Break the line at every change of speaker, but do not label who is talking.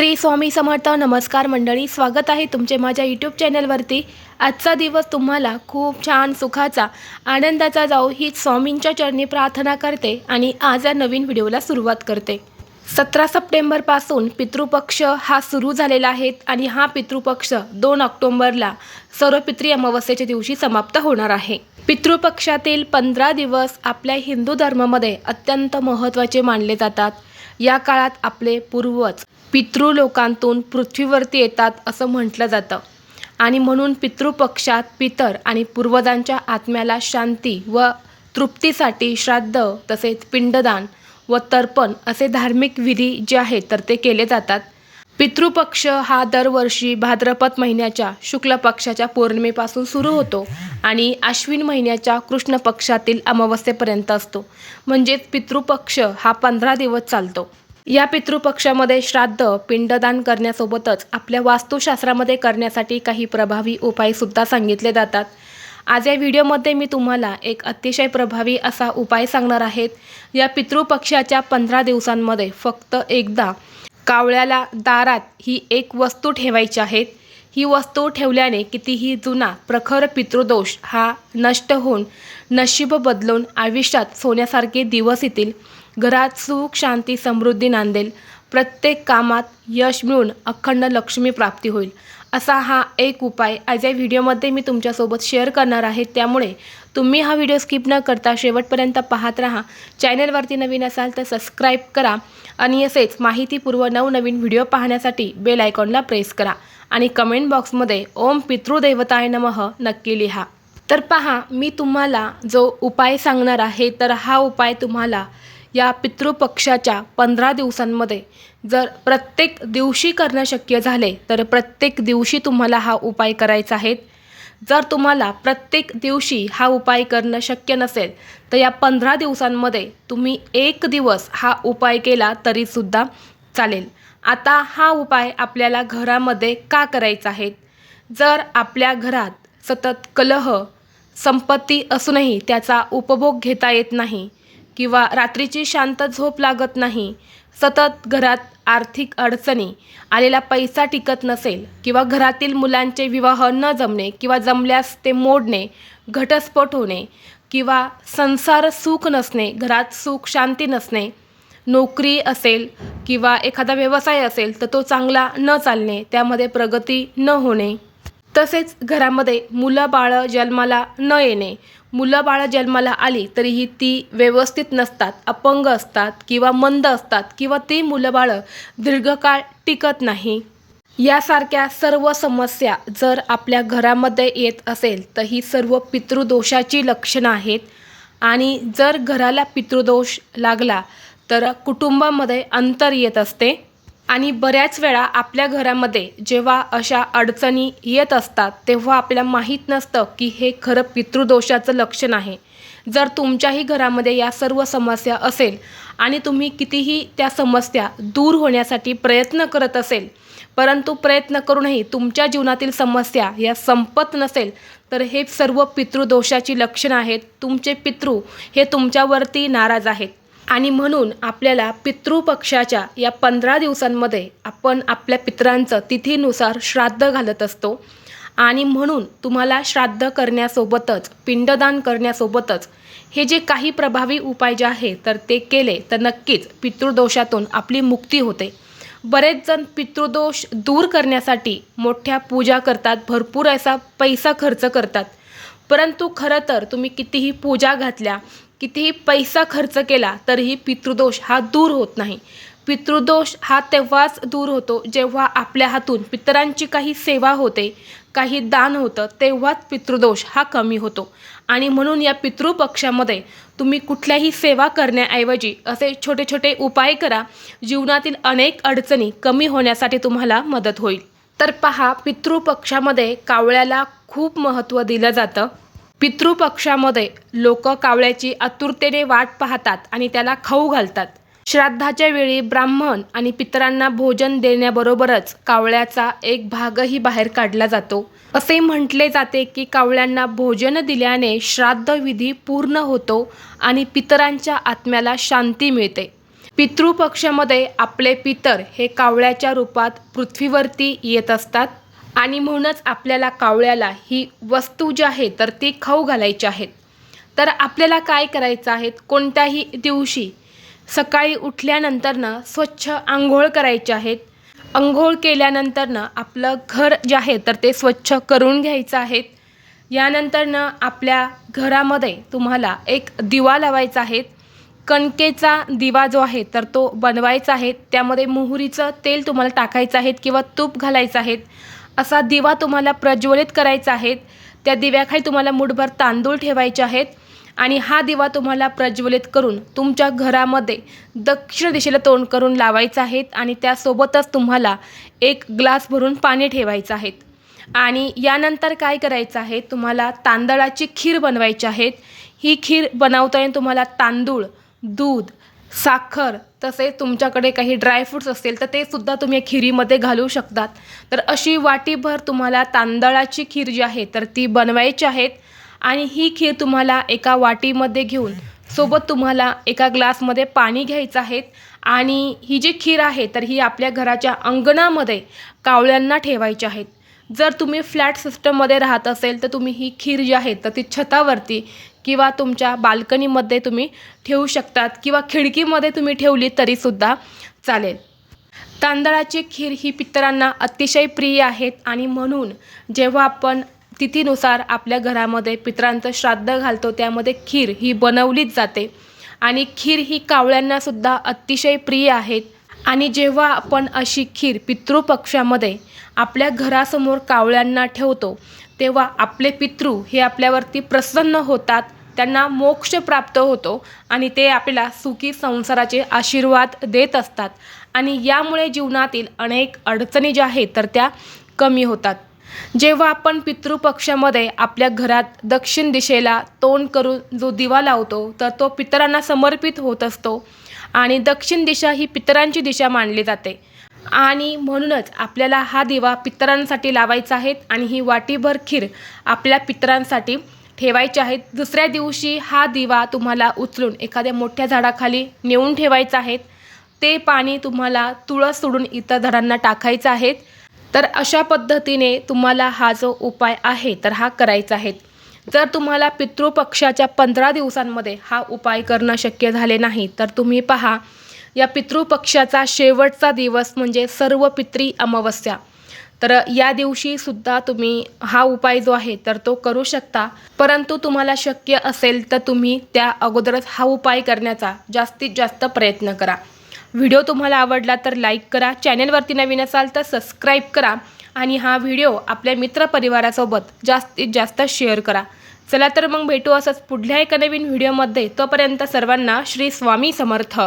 श्री स्वामी समर्थ नमस्कार मंडळी स्वागत आहे तुमचे माझ्या यूट्यूब चॅनलवरती. आजचा दिवस तुम्हाला खूप छान सुखाचा आनंदाचा जाऊ ही स्वामींच्या चरणी प्रार्थना करते आणि आज या नवीन व्हिडिओला सुरुवात करते. सतरा सप्टेंबरपासून पितृपक्ष हा सुरू झालेला आहे आणि हा पितृपक्ष दोन ऑक्टोंबरला सर्व अमावस्येच्या दिवशी समाप्त होणार आहे. पितृपक्षातील पंधरा दिवस आपल्या हिंदू धर्मामध्ये अत्यंत महत्त्वाचे मानले जातात. या काळात आपले पूर्वज पितृलोकांतून पृथ्वीवरती येतात असं म्हटलं जातं. आणि म्हणून पितृपक्षात पितर आणि पूर्वजांच्या आत्म्याला शांती व तृप्तीसाठी श्राद्ध तसेच पिंडदान व तर्पण असे धार्मिक विधी जे आहेत तर ते केले जातात. पितृपक्ष हा दरवर्षी भाद्रपद महिन्याच्या शुक्ल पक्षाच्या पौर्णिमेपासून सुरू होतो आणि आश्विन महिन्याच्या कृष्ण पक्षातील अमावस्येपर्यंत असतो. म्हणजेच पितृपक्ष हा पंधरा दिवस चालतो. या पितृपक्षामध्ये श्राद्ध पिंडदान करण्यासोबतच आपल्या वास्तुशास्त्रामध्ये करण्यासाठी काही प्रभावी उपायसुद्धा सांगितले जातात. आज या व्हिडिओमध्ये मी तुम्हाला एक अतिशय प्रभावी असा उपाय सांगणार आहेत. या पितृपक्षाच्या पंधरा दिवसांमध्ये फक्त एकदा कावळ्याला दारात ही एक वस्तू ठेवायची आहेत ही वस्तू ठेवल्याने कितीही जुना प्रखर पितृदोष हा नष्ट होऊन नशीब बदलून आयुष्यात सोन्यासारखे दिवस येतील. घरात सुख शांती समृद्धी नांदेल. प्रत्येक कामात यश मिळून अखंड लक्ष्मी प्राप्ती होईल. असा हा एक उपाय आज या व्हिडिओमध्ये मी तुमच्यासोबत शेअर करणार आहे. त्यामुळे तुम्ही हा व्हिडिओ स्किप न करता शेवटपर्यंत पाहत राहा. चॅनलवरती नवीन असाल तर सबस्क्राईब करा आणि असेच माहितीपूर्व नवनवीन व्हिडिओ पाहण्यासाठी बेल आयकॉनला प्रेस करा. आणि कमेंट बॉक्समध्ये ओम पितृदेवताय नमः नक्की लिहा. तर पहा मी तुम्हाला जो उपाय सांगणार आहे तर हा उपाय तुम्हाला या पितृपक्षाच्या पंधरा दिवसांमध्ये जर प्रत्येक दिवशी करणं शक्य झाले तर प्रत्येक दिवशी तुम्हाला हा उपाय करायचा आहे. जर तुम्हाला प्रत्येक दिवशी हा उपाय करणं शक्य नसेल तर या पंधरा दिवसांमध्ये तुम्ही एक दिवस हा उपाय केला तरीसुद्धा चालेल. आता हा उपाय आपल्याला घरामध्ये का करायचा आहे? जर आपल्या घरात सतत कलह संपत्ती असूनही त्याचा उपभोग घेता येत नाही किंवा रात्रीची शांत झोप लागत नाही सतत घरात आर्थिक अडचणी आलेला पैसा टिकत नसेल किंवा घरातील मुलांचे विवाह न जमणे किंवा जमल्यास ते मोडणे घटस्फोट होणे किंवा संसार सुख नसणे घरात सुख शांती नसणे नोकरी असेल किंवा एखादा व्यवसाय असेल तर तो चांगला न चालणे त्यामध्ये प्रगती न होणे. तसेच घरामध्ये मुलं बाळं जन्माला न येणे. मुलं बाळं जन्माला आली तरीही ती व्यवस्थित नसतात अपंग असतात किंवा मंद असतात किंवा ती मुलं बाळं दीर्घकाळ टिकत नाही. यासारख्या सर्व समस्या जर आपल्या घरामध्ये येत असेल तर ही सर्व पितृदोषाची लक्षणं आहेत. आणि जर घराला पितृदोष लागला तर कुटुंबामध्ये अंतर येत असते. आणि बऱ्याच वेळा आपल्या घरामध्ये जेव्हा अशा अडचणी येत असतात तेव्हा आपल्याला माहीत नसतं की हे खरं पितृदोषाचं लक्षण आहे. जर तुमच्याही घरामध्ये या सर्व समस्या असेल आणि तुम्ही कितीही त्या समस्या दूर होण्यासाठी प्रयत्न करत असेल परंतु प्रयत्न करूनही तुमच्या जीवनातील समस्या या संपत नसेल तर हे सर्व पितृदोषाची लक्षणं आहेत. तुमचे पितृ हे तुमच्यावरती नाराज आहेत. आणि म्हणून आपल्याला पितृपक्षाच्या या पंधरा दिवसांमध्ये आपण आपल्या पितरांचं तिथीनुसार श्राद्ध घालत असतो. आणि म्हणून तुम्हाला श्राद्ध करण्यासोबतच पिंडदान करण्यासोबतच हे जे काही प्रभावी उपाय जे आहे तर ते केले तर नक्कीच पितृदोषातून आपली मुक्ती होते. बरेच जण पितृदोष दूर करण्यासाठी मोठ्या पूजा करतात भरपूर असा पैसा खर्च करतात. परंतु खरं तर तुम्ही कितीही पूजा घातल्या कितीही पैसा खर्च केला तरीही पितृदोष हा दूर होत नाही. पितृदोष हा तेव्हाच दूर होतो जेव्हा आपल्या हातून पितरांची काही सेवा होते काही दान होतं तेव्हाच पितृदोष हा कमी होतो. आणि म्हणून या पितृपक्षामध्ये तुम्ही कुठल्याही सेवा करण्याऐवजी असे छोटे छोटे उपाय करा जीवनातील अनेक अडचणी कमी होण्यासाठी तुम्हाला मदत होईल. तर पहा पितृपक्षामध्ये कावळ्याला खूप महत्त्व दिलं जातं. पितृपक्षामध्ये लोक कावळ्याची आतुरतेने वाट पाहतात आणि त्याला खाऊ घालतात. श्राद्धाच्या वेळी ब्राह्मण आणि पितरांना भोजन देण्याबरोबरच कावळ्याचा एक भागही बाहेर काढला जातो. असे म्हटले जाते की कावळ्यांना भोजन दिल्याने श्राद्ध विधी पूर्ण होतो आणि पितरांच्या आत्म्याला शांती मिळते. पितृपक्षामध्ये आपले पितर हे कावळ्याच्या रूपात पृथ्वीवरती येत असतात. आणि म्हणूनच आपल्याला कावळ्याला ही वस्तू जी आहे तर ती खाऊ घालायची आहेत. तर आपल्याला काय करायचं आहे? कोणत्याही दिवशी सकाळी उठल्यानंतरनं स्वच्छ आंघोळ करायचे आहेत आंघोळ केल्यानंतरनं आपलं घर जे आहे तर ते स्वच्छ करून घ्यायचं आहे. यानंतरनं आपल्या घरामध्ये तुम्हाला एक दिवा लावायचा आहे. कणकेचा दिवा जो आहे तर तो बनवायचा आहे. त्यामध्ये मोहरीचं तेल तुम्हाला टाकायचं आहे किंवा तूप घालायचं आहे. असा दिवा तुम्हाला प्रज्वलित करायचा आहे. त्या दिव्याखाली तुम्हाला मुठभर तांदूळ ठेवायचे आहेत आणि हा दिवा तुम्हाला प्रज्वलित करून तुमच्या घरामध्ये दक्षिण दिशेला तोंड करून लावायचा आहे आणि त्यासोबतच तुम्हाला एक ग्लास भरून पाणी ठेवायचं आहे. आणि यानंतर काय करायचं आहे तुम्हाला तांदळाची खीर बनवायची आहेत ही खीर बनवताना तुम्हाला तांदूळ दूध साखर तसेच तुमच्याकडे काही ड्रायफ्रूट्स असतील तर ते सुद्धा तुम्ही खिरीमध्ये घालू शकतात. तर अशी वाटीभर तुम्हाला तांदळाची खीर जी आहे तर ती बनवायची आहेत. आणि ही खीर तुम्हाला एका वाटीमध्ये घेऊन सोबत तुम्हाला एका ग्लासमध्ये पाणी घ्यायचं आहे. आणि ही जी खीर आहे तर ही आपल्या घराच्या अंगणामध्ये कावळ्यांना ठेवायची आहेत जर तुम्ही फ्लॅट सिस्टममध्ये राहत असेल तर तुम्ही ही खीर जी आहे तर ती छतावरती किंवा तुमच्या बाल्कनीमध्ये तुम्ही ठेवू शकतात किंवा खिडकीमध्ये तुम्ही ठेवली तरीसुद्धा चालेल. तांदळाची खीर ही पितरांना अतिशय प्रिय आहेत आणि म्हणून जेव्हा आपण तिथीनुसार आपल्या घरामध्ये पितरांचं श्राद्ध घालतो त्यामध्ये खीर ही बनवलीच जाते. आणि खीर ही कावळ्यांनासुद्धा अतिशय प्रिय आहेत. आणि जेव्हा आपण अशी खीर पितृपक्षामध्ये आपल्या घरासमोर कावळ्यांना ठेवतो तेव्हा आपले पितृ हे आपल्यावरती प्रसन्न होतात त्यांना मोक्ष प्राप्त होतो आणि ते आपल्याला सुखी संसाराचे आशीर्वाद देत असतात. आणि यामुळे जीवनातील अनेक अडचणी ज्या आहेत तर त्या कमी होतात. जेव्हा आपण पितृपक्षामध्ये आपल्या घरात दक्षिण दिशेला तोंड करून जो दिवा लावतो तर तो पितरांना समर्पित होत असतो. आणि दक्षिण दिशा ही पितरांची दिशा मानली जाते. आणि म्हणूनच आपल्याला हा दिवा पितरांसाठी लावायचा आहे आणि ही वाटीभर खीर आपल्या पितरांसाठी ठेवायची आहेत दुसऱ्या दिवशी हा दिवा तुम्हाला उचलून एखाद्या मोठ्या झाडाखाली नेऊन ठेवायचा आहे. ते पाणी तुम्हाला तुळस सोडून इतर झाडांना टाकायचं आहे. तर अशा पद्धतीने तुम्हाला हा जो उपाय आहे तर हा करायचा आहे. जर तुम्हाला पितृपक्षाच्या पंधरा दिवसांमध्ये हा उपाय करणं शक्य झाले नाही तर तुम्ही पहा या पितृपक्षाचा शेवटचा दिवस म्हणजे सर्व पित्री अमावस्या. तर या दिवशी सुद्धा तुम्ही हा उपाय जो आहे तर तो करू शकता. परंतु तुम्हाला शक्य असेल तर तुम्ही त्या अगोदरच हा उपाय करण्याचा जास्तीत जास्त प्रयत्न करा. व्हिडिओ तुम्हाला आवडला तर लाईक करा चॅनेलवरती नवीन असाल तर सबस्क्राईब करा आणि हा व्हिडिओ आपल्या मित्रपरिवारासोबत जास्तीत जास्त शेअर करा. चला तर मग भेटू असंच पुढल्या एका नवीन व्हिडिओमध्ये. तोपर्यंत सर्वांना श्री स्वामी समर्थ.